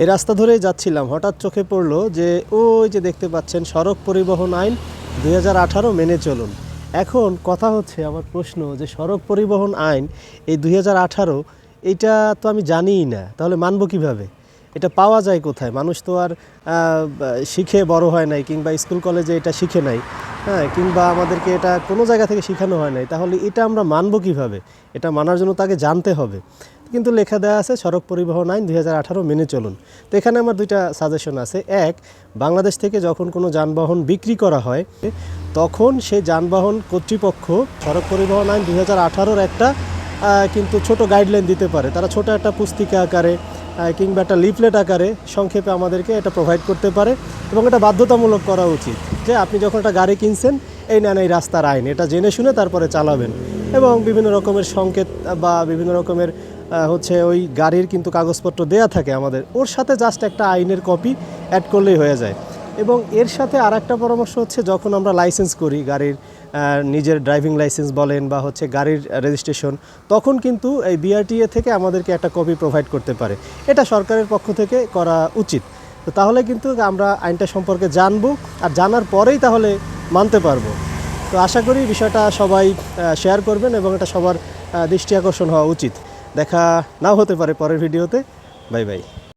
এই রাস্তা ধরেই যাচ্ছিলাম। হঠাৎ চোখে পড়ল যে, ওই যে দেখতে পাচ্ছেন সড়ক পরিবহন আইন দুই হাজার আঠারো মেনে চলুন। এখন কথা হচ্ছে আমার প্রশ্ন যে, সড়ক পরিবহন আইন এই দুই হাজার এইটা তো আমি জানিই না, তাহলে মানব কীভাবে? এটা পাওয়া যায় কোথায়? মানুষ তো আর শিখে বড় হয় নাই, কিংবা স্কুল কলেজে এটা শিখে নাই হ্যাঁ কিংবা আমাদেরকে এটা কোনো জায়গা থেকে শেখানো হয় নাই, তাহলে এটা আমরা মানব কীভাবে? এটা মানার জন্য তাকে জানতে হবে। কিন্তু লেখা দেওয়া আছে, সড়ক পরিবহন আইন দুই হাজার আঠারো মেনে চলুন। তো এখানে আমার দুইটা সাজেশন আছে। এক, বাংলাদেশ থেকে যখন কোনো যানবাহন বিক্রি করা হয়, তখন সেই যানবাহন কর্তৃপক্ষ সড়ক পরিবহন আইন দুই হাজার একটা কিন্তু ছোট গাইডলাইন দিতে পারে। তারা ছোট একটা পুস্তিকা আকারে কিংবা একটা লিফলেট আকারে সংক্ষেপে আমাদেরকে এটা প্রোভাইড করতে পারে এবং এটা বাধ্যতামূলক করা উচিত যে আপনি যখন একটা গাড়ি কিনছেন, এই নেন এই রাস্তার আইন, এটা জেনে শুনে তারপরে চালাবেন। এবং বিভিন্ন রকমের সংকেত বা বিভিন্ন রকমের হচ্ছে ওই গাড়ির কিন্তু কাগজপত্র দেয়া থাকে আমাদের। ওর সাথে জাস্ট একটা আইনের কপি অ্যাড করলেই হয়ে যায়। এবং এর সাথে আর একটা পরামর্শ হচ্ছে যখন আমরা লাইসেন্স করি গাড়ির নিজের ড্রাইভিং লাইসেন্স বলেন বা হচ্ছে গাড়ির রেজিস্ট্রেশন তখন কিন্তু এই বিআরটিএ থেকে আমাদেরকে একটা কপি প্রোভাইড করতে পারে। এটা সরকারের পক্ষ থেকে করা উচিত। তো তাহলে কিন্তু আমরা আইনটা সম্পর্কে জানব, আর জানার পরেই তাহলে মানতে পারব। তো আশা করি বিষয়টা সবাই শেয়ার করবেন এবং এটা সবার দৃষ্টি আকর্ষণ হওয়া উচিত। দেখা নাও হতে পারে পরের ভিডিওতে বাই বাই